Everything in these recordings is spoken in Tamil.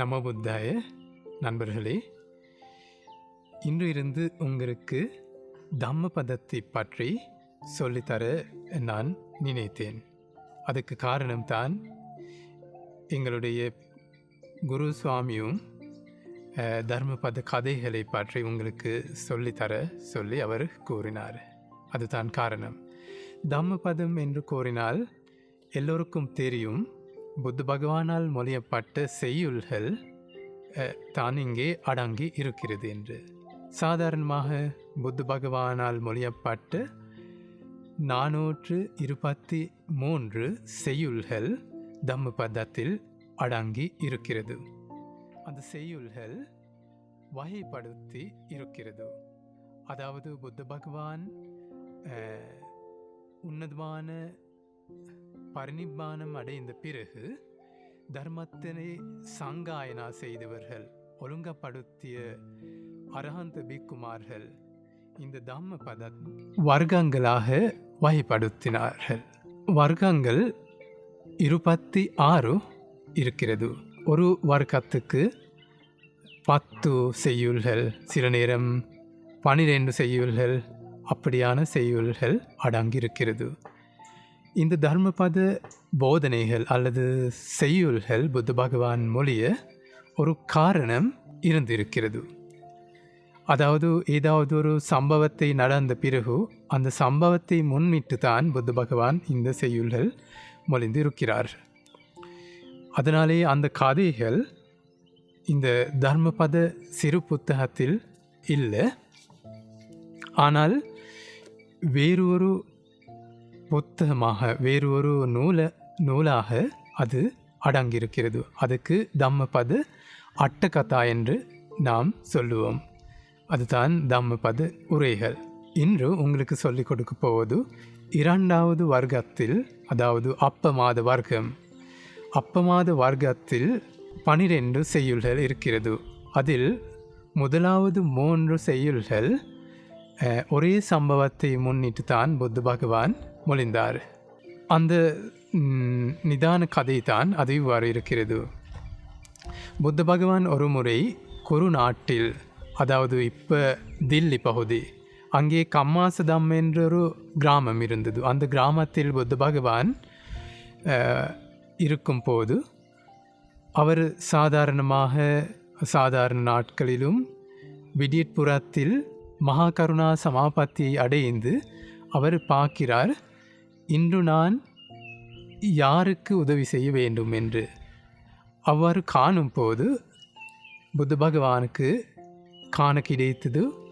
நம்ம புத்தாய நண்பர்களே இன்று இருந்து உங்களுக்கு தம்ம பதத்தை பற்றி சொல்லித்தர நான் நினைத்தேன். அதுக்கு காரணம்தான் எங்களுடைய குரு சுவாமியும் தர்மபத கதைகளை பற்றி உங்களுக்கு சொல்லித்தர சொல்லி அவர் கூறினார். அதுதான் காரணம். தம்மபதம் என்று கூறினால் எல்லோருக்கும் தெரியும் புத்த பகவானால் மொழியப்பட்ட செய்யுள்கள் தான் இங்கே அடங்கி இருக்கிறது என்று. சாதாரணமாக புத்த பகவானால் மொழியப்பட்ட நானூற்று இருபத்தி மூன்று செய்யுள்கள் தம்மபதத்தில் அடங்கி இருக்கிறது. அந்த செய்யுள்கள் வகைப்படுத்தி இருக்கிறது. அதாவது புத்த பகவான் உன்னதமான பரிணிப்பானம் அடைந்த பிறகு தர்மத்தினை சங்காயனா செய்தவர்கள் ஒழுங்கப்படுத்திய அரஹந்த பிக்குமார்கள் இந்த தம்ம பத வர்க்கங்களாக வகைப்படுத்தினார்கள். வர்க்கங்கள் இருபத்தி ஆறு இருக்கிறது. ஒரு வர்க்கத்துக்கு பத்து செய்யுள்கள் சில நேரம் பனிரெண்டு செய்யுள்கள் அப்படியான செய்யுள்கள் அடங்கியிருக்கிறது. இந்த தர்மபத போதனைகள் அல்லது செய்யுள்கள் புத்த பகவான் மொழிய ஒரு காரணம் இருந்திருக்கிறது. அதாவது ஏதாவது ஒரு சம்பவத்தை நடந்த பிறகு அந்த சம்பவத்தை முன்னிட்டு தான் புத்த பகவான் இந்த செய்யுள்கள் மொழிந்து இருக்கிறார் அதனாலே அந்த கதைகள் இந்த தர்மபத சிறு புத்தகத்தில் இல்லை. ஆனால் வேறொரு புத்தகமாக வேறு ஒரு நூல நூலாக அது அடங்கியிருக்கிறது. அதுக்கு தம்மபத அட்டகதா என்று நாம் சொல்லுவோம். அதுதான் தம்மபத உரைகள். இன்று உங்களுக்கு சொல்லிக் கொடுக்க போவது இரண்டாவது வர்க்கத்தில் அதாவது அப்பமாத வர்க்கம். அப்பமாத வர்க்கத்தில் பனிரெண்டு செய்யுள்கள் இருக்கிறது. அதில் முதலாவது மூன்று செய்யுள்கள் ஒரே சம்பவத்தை முன்னிட்டு தான் புத்த பகவான் மொழிந்தார். அந்த நிதான கதை தான் அது இவ்வாறு இருக்கிறது. புத்த பகவான் ஒரு முறை குரு நாட்டில் அதாவது இப்போ தில்லி பகுதி அங்கே கம்மாசதம் என்றொரு கிராமம் இருந்தது. அந்த கிராமத்தில் புத்த பகவான் இருக்கும் இருக்கும்போது அவர் சாதாரணமாக சாதாரண நாட்களிலும் விடியற்புறத்தில் மகாகருணா சமாபத்தியை அடைந்து அவர் பார்க்கிறார். இன்று நான் யாருக்கு உதவி செய்ய வேண்டும் என்று அவ்வாறு காணும் போது புத்த பகவானுக்கு காண கிடைத்தது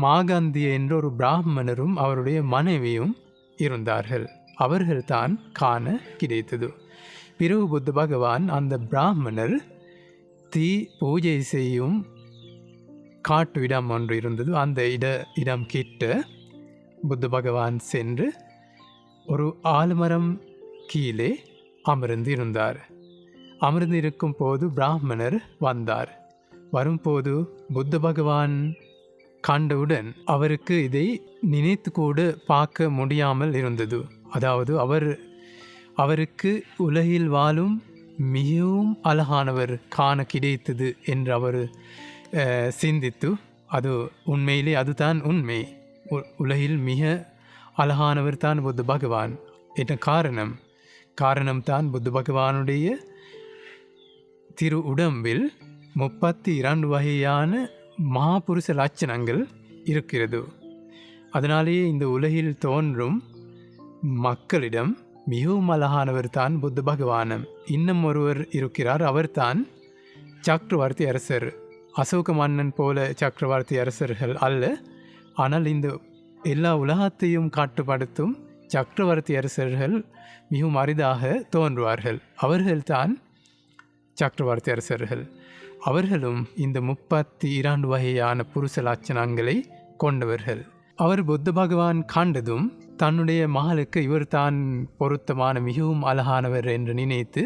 மாகாந்திய மாகாந்தி என்ற ஒரு பிராமணரும் அவருடைய மனைவியும் இருந்தார்கள். அவர்கள்தான் காண கிடைத்தது. பிறகு புத்த பகவான் அந்த பிராமணர் தீ பூஜை செய்யும் காட்டு இடம் ஒன்று இருந்தது. அந்த இட இடம் கிட்ட புத்த பகவான் சென்று ஒரு ஆலமரம் கீழே அமர்ந்து இருந்தார். அமர்ந்து இருக்கும் போது பிராமணர் வந்தார். வரும்போது புத்த பகவான் கண்டவுடன் அவருக்கு இதை நினைத்து கூட பார்க்க முடியாமல் இருந்தது. அதாவது அவர் அவருக்கு உலகில் வாழும் மிகவும் அழகானவர் காண கிடைத்தது என்று அவர் சிந்தித்து அது உண்மையிலே அதுதான் உண்மை. உலகில் மிக அழகானவர் தான் புத்த பகவான். என்ற காரணம்? காரணம் தான் புத்த பகவானுடைய திரு உடம்பில் முப்பத்தி இரண்டு வகையான மகாபுருஷ லட்சணங்கள் இருக்கிறது. அதனாலேயே இந்த உலகில் தோன்றும் மக்களிடம் மிகவும் அழகானவர் தான் புத்த பகவானம் இன்னும் ஒருவர் இருக்கிறார். அவர்தான் சக்கரவர்த்தி அரசர். அசோக மன்னன் போல சக்கரவர்த்தி அரசர்கள் அல்ல. ஆனால் இந்த எல்லா உலகத்தையும் காட்டுப்படுத்தும் சக்கரவர்த்தி அரசர்கள் மிகவும் அரிதாக தோன்றுவார்கள். அவர்கள்தான் சக்கரவர்த்தி அரசர்கள். அவர்களும் இந்த முப்பத்தி இரண்டு வகையான புருஷ லட்சணங்களை கொண்டவர்கள். அவர் புத்த பகவான் காண்டதும் தன்னுடைய மகளுக்கு இவர் தான் பொருத்தமான மிகவும் அழகானவர் என்று நினைத்து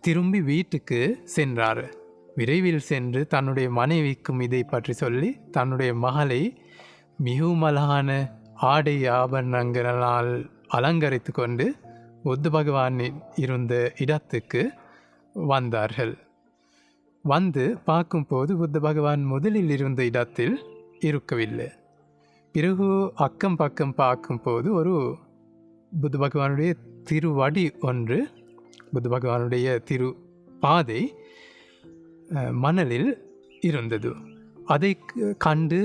திரும்பி வீட்டுக்கு சென்றார். விரைவில் சென்று தன்னுடைய மனைவிக்கும் இதை பற்றி சொல்லி தன்னுடைய மகளை மிகவும் அழகான ஆடை ஆபரணங்களால் அலங்கரித்து கொண்டு புத்த பகவான் இருந்த இடத்துக்கு வந்தார்கள். வந்து பார்க்கும்போது புத்த பகவான் முதலில் இருந்த இடத்தில் இருக்கவில்லை. பிறகு அக்கம் பக்கம் பார்க்கும்போது ஒரு புத்த பகவானுடைய திருவடி ஒன்று புத்த பகவானுடைய திரு பாதை மணலில் இருந்தது. அதை கண்டு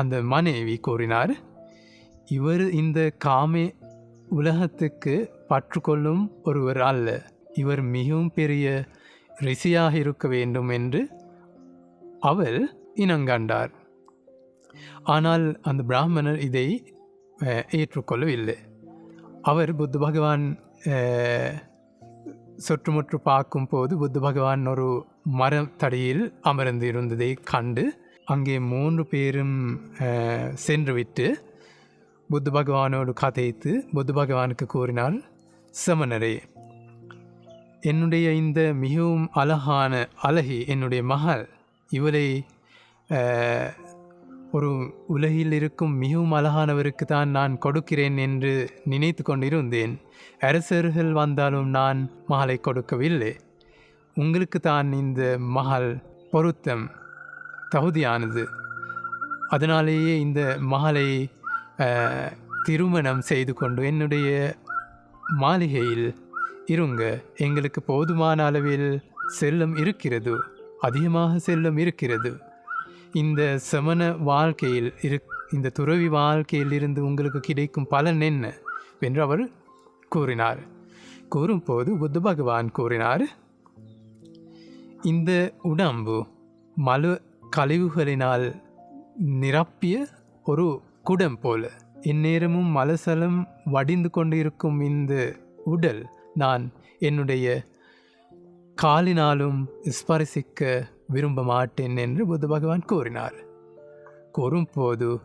அந்த மனைவி கூறினார் இவர் இந்த காமே உலகத்துக்கு பற்றுக்கொள்ளும் ஒருவர் அல்ல. இவர் மிகவும் பெரிய ரிஷியாக இருக்க வேண்டும் என்று அவர் இனங்கண்டார். ஆனால் அந்த பிராமணர் இதை ஏற்றுக்கொள்ளவில்லை. அவர் புத்த பகவான் சுற்றுமுற்று பார்க்கும் பார்க்கும்போது புத்த பகவான் ஒரு மரத்தடியில் அமர்ந்து இருந்ததை கண்டு அங்கே மூன்று பேரும் சென்றுவிட்டு புத்த பகவானோடு கதைத்து புத்த பகவானுக்கு கூறினார் சமணரே என்னுடைய இந்த மிகவும் அழகான அழகி என்னுடைய மகள் இவளை ஒரு உலகில் இருக்கும் மிகவும் அழகானவருக்கு தான் நான் கொடுக்கிறேன் என்று நினைத்து கொண்டிருந்தேன். அரசர்கள் வந்தாலும் நான் மகளை கொடுக்கவில்லை. உங்களுக்கு தான் இந்த மகள் பொருத்தம். தகுதியானது. அதனாலேயே இந்த மகளை திருமணம் செய்து கொண்டு என்னுடைய மாளிகையில் இருங்க. எங்களுக்கு போதுமான அளவில் செல்லம் இருக்கிறது அதிகமாக செல்லம் இருக்கிறது. இந்த சமண வாழ்க்கையில் இரு இந்த துறவி வாழ்க்கையில் இருந்து உங்களுக்கு கிடைக்கும் பலன் என்ன? என்று அவர் கூறினார். கூறும்போது புத்த பகவான் கூறினார் இந்த உடம்பு மலு கழிவுகளினால் நிரப்பிய ஒரு குடம் போல. இந்நேரமும் மலசலம் வடிந்து கொண்டிருக்கும் இந்த உடல் நான் என்னுடைய காலினாலும் ஸ்பரிசிக்க விரும்ப மாட்டேன் என்று புத்த பகவான் கூறினார். கூறும்போது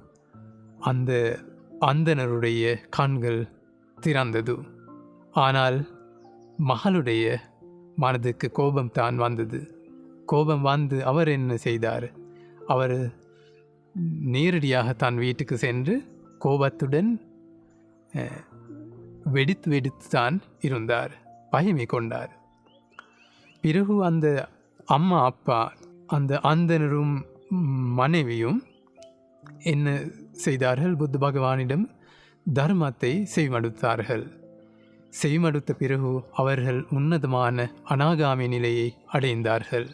அந்த அந்தனருடைய கண்கள் திறந்தது. ஆனால் மகளுடைய மனதுக்கு கோபம் தான் வந்தது. கோபம் வந்து அவர் என்ன செய்தார்? அவர் நேரடியாக தன் வீட்டுக்கு சென்று கோபத்துடன் வெடித்து வெடித்து தான் இருந்தார். பயமை கொண்டார். பிறகு அந்த அம்மா அப்பா அந்த அந்தனரும் மனைவியும் என்ன செய்தார்கள்? புத்த பகவானிடம் தர்மத்தை செய்மடுத்தார்கள். செய்மடுத்த பிறகு அவர்கள் உன்னதமான அனாகாமி நிலையை அடைந்தார்கள்.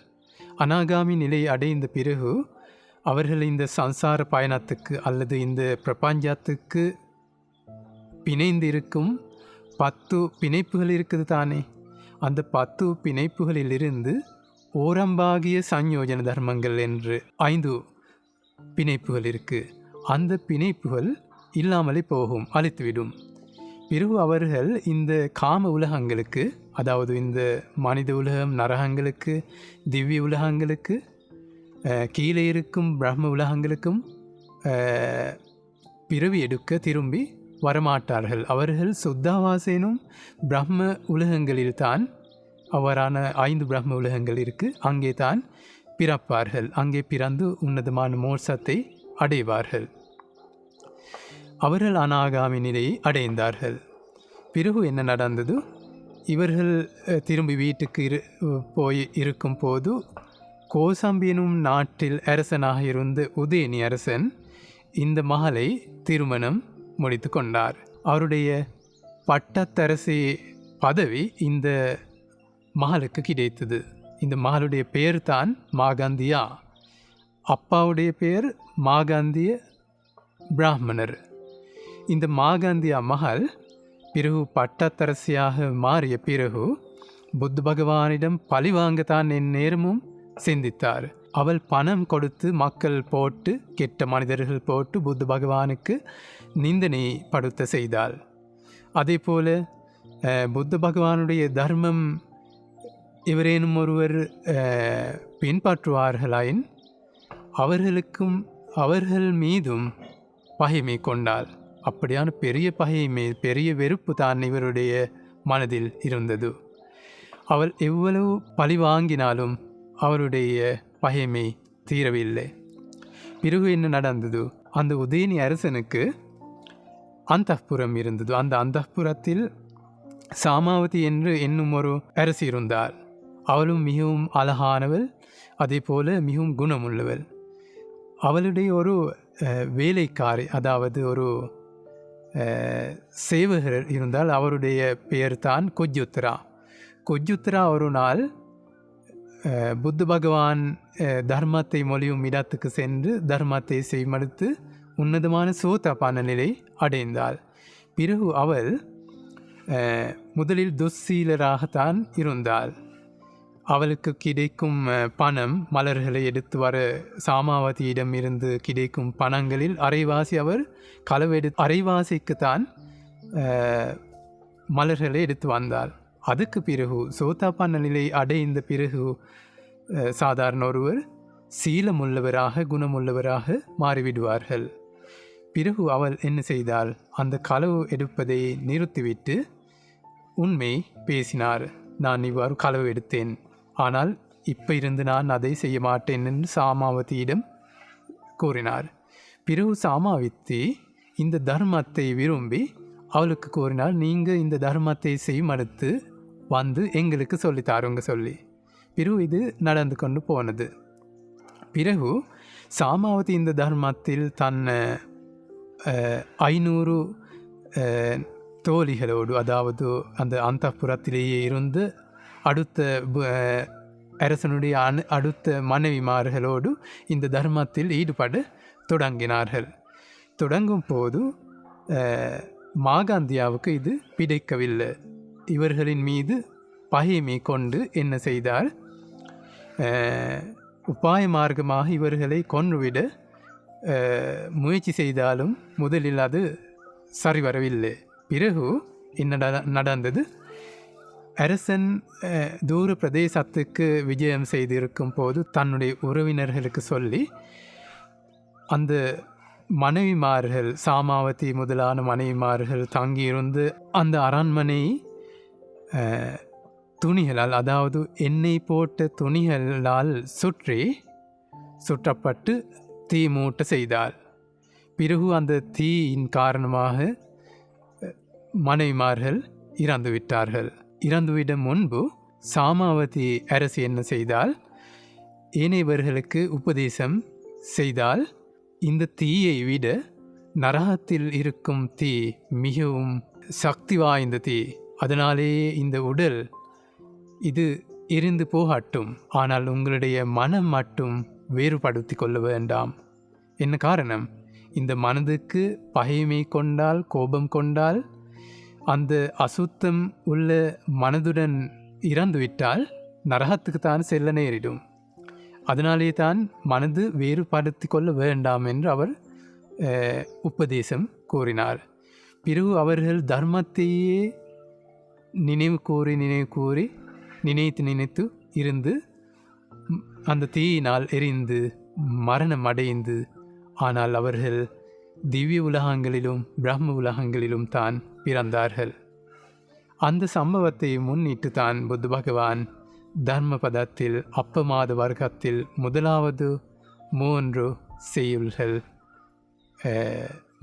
அனாகாமி நிலையை அடைந்த பிறகு அவர்கள் இந்த சம்சார பயணத்துக்கு அல்லது இந்த பிரபஞ்சத்துக்கு பிணைந்து இருக்கும் பத்து பிணைப்புகள் இருக்குது தானே? அந்த பத்து பிணைப்புகளிலிருந்து ஓரம்பாகிய சஞ்யோஜன தர்மங்கள் என்று ஐந்து பிணைப்புகள் இருக்குது அந்த பிணைப்புகள் இல்லாமலே போகும் அழித்துவிடும். பிறகு அவர்கள் இந்த காம உலகங்களுக்கு அதாவது இந்த மனித உலகம் நரகங்களுக்கு திவ்ய உலகங்களுக்கு கீழே இருக்கும் பிரம்ம உலகங்களுக்கும் பிறவி எடுக்க திரும்பி வரமாட்டார்கள். அவர்கள் சுத்தாவாசேனும் பிரம்ம உலகங்களில் தான் அவரான ஐந்து பிரம்ம உலகங்கள் இருக்குது அங்கே தான் பிறப்பார்கள். அங்கே பிறந்து உன்னதமான மோட்சத்தை அடைவார்கள். அவர்கள் அனாகாமி நிலையை அடைந்தார்கள். பிறகு என்ன நடந்தது? இவர்கள் திரும்பி வீட்டுக்கு இரு போய் இருக்கும் போது எனும் நாட்டில் அரசனாக இருந்த உதயனி அரசன் இந்த மகளை திருமணம் முடித்து கொண்டார். அவருடைய பட்டத்தரசி பதவி இந்த மகளுக்கு கிடைத்தது. இந்த மகளுடைய பெயர் தான் மாகாந்தியா. அப்பாவுடைய பெயர் மாகாந்திய பிராமணர். இந்த மாகாந்தியா மகள் பிறகு பட்டத்தரசியாக மாறிய பிறகு புத்த பகவானிடம் பழி வாங்கத்தான் என் நேரமும் சிந்தித்தார். அவள் பணம் கொடுத்து மக்கள் போட்டு கெட்ட மனிதர்கள் போட்டு புத்த பகவானுக்கு நிந்தனை படுத்த செய்தாள். அதே போல புத்த பகவானுடைய தர்மம் இவரேனும் ஒருவர் பின்பற்றுவார்களாயின் அவர்களுக்கும் அவர்கள் மீதும் பகைமை கொண்டாள். அப்படியான பெரிய பகையுமே பெரிய வெறுப்பு தான் இவருடைய மனதில் இருந்தது. அவள் எவ்வளவு பழி வாங்கினாலும் அவருடைய பகைமை தீரவில்லை. பிறகு என்ன நடந்தது? அந்த உதயனி அரசனுக்கு அந்தப்புறம் இருந்தது. அந்த அந்தப்புறத்தில் சாமாவதி என்று என்னும் ஒரு அரசி இருந்தார். அவளும் மிகவும் அழகானவள் அதே போல மிகவும் குணமுள்ளவள். அவளுடைய ஒரு வேலைக்காரி அதாவது ஒரு சேவகர் இருந்தால் அவருடைய பெயர் தான் கொஜ்யுத்ரா. கொஜ்யுத்ரா ஒரு நாள் புத்த பகவான் தர்மத்தை மொழியும் இடத்துக்கு சென்று தர்மத்தை செய்மடுத்து உன்னதமான சோதபான நிலை அடைந்தாள். பிறகு அவள் முதலில் துස්සீலராகத்தான் இருந்தாள். அவளுக்கு கிடைக்கும் பணம் மலர்களை எடுத்து வர சாமாவதியிடம் இருந்து கிடைக்கும் பணங்களில் அரைவாசி அவர் களவெடு அரைவாசிக்குத்தான் தான் மலர்களை எடுத்து வந்தார். அதுக்கு பிறகு சோதாப்பான நிலை அடைந்த பிறகு சாதாரண ஒருவர் சீலமுள்ளவராக குணமுள்ளவராக மாறிவிடுவார்கள். பிறகு அவள் என்ன செய்தால் அந்த களவு எடுப்பதை நிறுத்திவிட்டு உண்மை பேசினார். நான் இவ்வாறு களவு எடுத்தேன். ஆனால் இப்போ இருந்து நான் அதை செய்ய மாட்டேன் என்று சாமாவதியிடம் கூறினார். பிறகு சாமாவதி இந்த தர்மத்தை விரும்பி அவளுக்கு கூறினார் நீங்கள் இந்த தர்மத்தை செய்யும் அடுத்து வந்து எங்களுக்கு சொல்லித் தாருங்க சொல்லி. பிறகு இது நடந்து கொண்டு போனது. பிறகு சாமாவதி இந்த தர்மத்தில் தன் ஐநூறு தோழிகளோடு அதாவது அந்த அந்தப்புறத்திலேயே இருந்து அடுத்த அரசனுடைய அனு அடுத்த மனைவிமார்களோடு இந்த தர்மத்தில் ஈடுபட தொடங்கினார்கள். தொடங்கும் போது மாகாந்தியாவுக்கு இது பிடிக்கவில்லை. இவர்களின் மீது பகைமை கொண்டு என்ன செய்தார்? உபாய மார்க்கமாக இவர்களை கொன்றுவிட முயற்சி செய்தாலும் முதலில் அது சரிவரவில்லை. பிறகு என்ன நடந்தது? அரசன் தூர பிரதேசத்துக்கு விஜயம் செய்திருக்கும் போது தன்னுடைய உறவினர்களுக்கு சொல்லி அந்த மனைவிமார்கள் சாமாவதி முதலான மனைவிமார்கள் தங்கியிருந்து அந்த அரண்மனை துணிகளால் அதாவது எண்ணெய் போட்ட துணிகளால் சுற்றி சுற்றப்பட்டு தீ மூட்ட செய்தாள் பிறகு அந்த தீயின் காரணமாக மனைவிமார்கள் இறந்து விட்டார்கள் இறந்துவிட முன்பு சாமாவதி அரசு என்ன செய்தால் ஏனையவர்களுக்கு உபதேசம் செய்தால் இந்த தீயை விட நரகத்தில் இருக்கும் தீ மிகவும் சக்தி வாய்ந்த தீ. அதனாலேயே இந்த உடல் இது எரிந்து போகட்டும். ஆனால் உங்களுடைய மனம் மட்டும் வேறுபடுத்தி கொள்ள வேண்டாம். என்ன காரணம்? இந்த மனதுக்கு பகைமை கொண்டால் கோபம் கொண்டால் அந்த அசுத்தம் உள்ள மனதுடன் இறந்துவிட்டால் நரகத்துக்கு தான் செல்ல நேரிடும். அதனாலே தான் மனது வேறுபடுத்தி கொள்ள வேண்டாம் என்று அவர் உபதேசம் கூறினார். பிறகு அவர்கள் தர்மத்தையே நினைவு கூறி நினைவு கூறி நினைத்து நினைத்து இருந்து அந்த தீயினால் எரிந்து மரணம் அடைந்து ஆனால் அவர்கள் திவ்ய உலகங்களிலும் பிரம்ம உலகங்களிலும் தான் பிறந்தார்கள். அந்த சம்பவத்தை முன்னிட்டு தான் புத்த பகவான் தர்மபதத்தில் அப்பமாத வர்க்கத்தில் முதலாவது மூன்று செய்யுள்கள்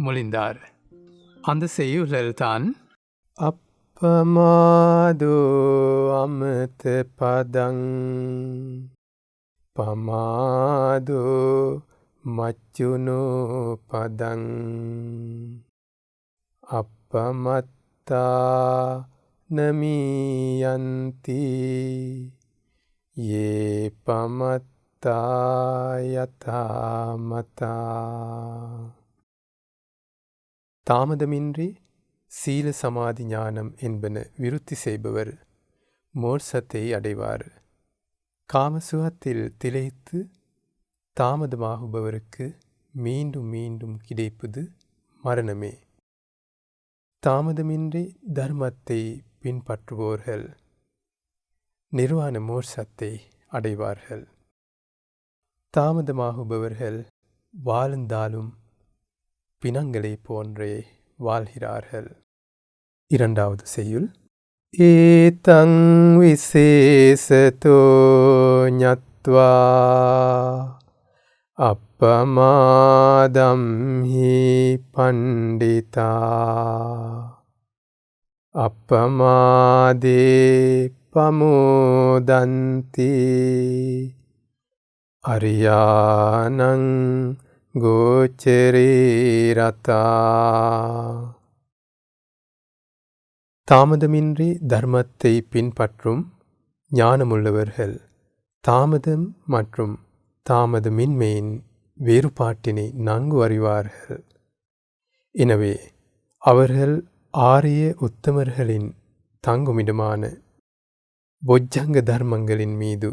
மொழிந்தார். அந்த செய்யுள்கள் தான் அப்பமாதோ அமிர்த பதங் பமாதோ மச்சுனோ பதங் பமத்தா நமீயந்தி ஏ பமத்தா யதாமதா தாமதமின்றி சீல சமாதி ஞானம் என்பன விருத்தி செய்பவர் மோர்சத்தை அடைவார். காமசுகத்தில் திளைத்து தாமதமாகுபவருக்கு மீண்டும் மீண்டும் கிடைப்பது மரணமே. தாமதமின்றி தர்மத்தை பின்பற்றுவோர்கள். நிர்வாண மோட்சத்தை அடைவார்கள். தாமதமாகுபவர்கள் வாழ்ந்தாலும் பிணங்களை போன்றே வாழ்கிறார்கள். இரண்டாவது செய்யுள். ஏதங் விசேஷதோ ஞத்வா அப்பமாதம் ஹி பண்டிதா අපමාදේ පමෝදන්ති අරියානං ගෝචරේරතා தாமதமின்றி தர்மத்தை பின்பற்றும் ஞானமுள்ளவர்கள் தாமதம் மற்றும் தாமது மின்மையின் வேறுபாட்டினை நன்கு அறிவார்கள். எனவே அவர்கள் ஆரிய உத்தமர்களின் தங்குமிடமான பொஜ்ஜங்க தர்மங்களின் மீது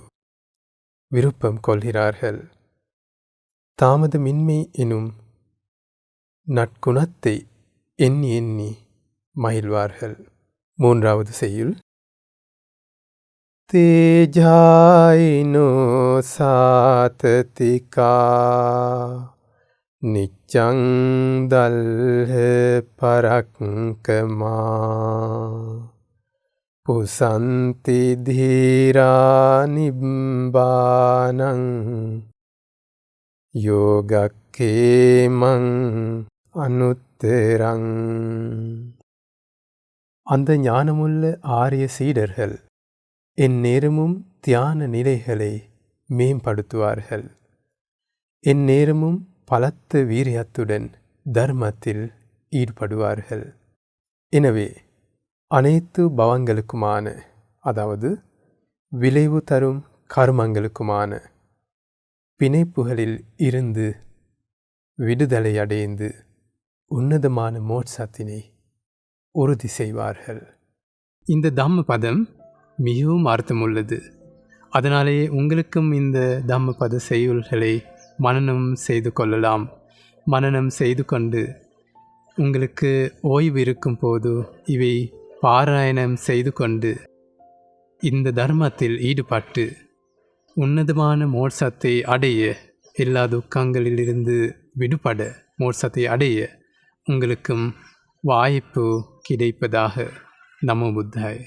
விருப்பம் கொள்கிறார்கள். தாமது மின்மை எனும் நற்குணத்தை எண்ணி எண்ணி மகிழ்வார்கள். மூன்றாவது செய்யுள் තේජායිනෝ සාතතිකා නිච්චංදල්හ පරක්කමා පුසන්තිධීරානිබ්බානං யோகக்கேமங் அனுத்திரங் அந்த ஞானமுள்ள ஆரிய சீடர்கள் எந்நேரமும் தியான நிலைகளை மேம்படுத்துவார்கள். எந்நேரமும் பலத்த வீரியத்துடன் தர்மத்தில் ஈடுபடுவார்கள். எனவே அனைத்து பவங்களுக்குமான அதாவது விளைவு தரும் கர்மங்களுக்குமான பிணைப்புகளில் இருந்து விடுதலை அடைந்து உன்னதமான மோட்சத்தினை உறுதி செய்வார்கள். இந்த தம்ம பதம் மிகவும் அர்த்தமுள்ளது அதனாலேயே உங்களுக்கும் இந்த தம்மபத செய்யுள்களை மனநம் செய்து கொள்ளலாம். மனநம் செய்து கொண்டு உங்களுக்கு ஓய்வு இருக்கும் போது இவை பாராயணம் செய்து கொண்டு இந்த தர்மத்தில் ஈடுபட்டு உன்னதமான மோட்சத்தை அடைய எல்லா துக்கங்களிலிருந்து விடுபட மோட்சத்தை அடைய உங்களுக்கும் வாய்ப்பு கிடைப்பதாக. நமோ புத்தாய்.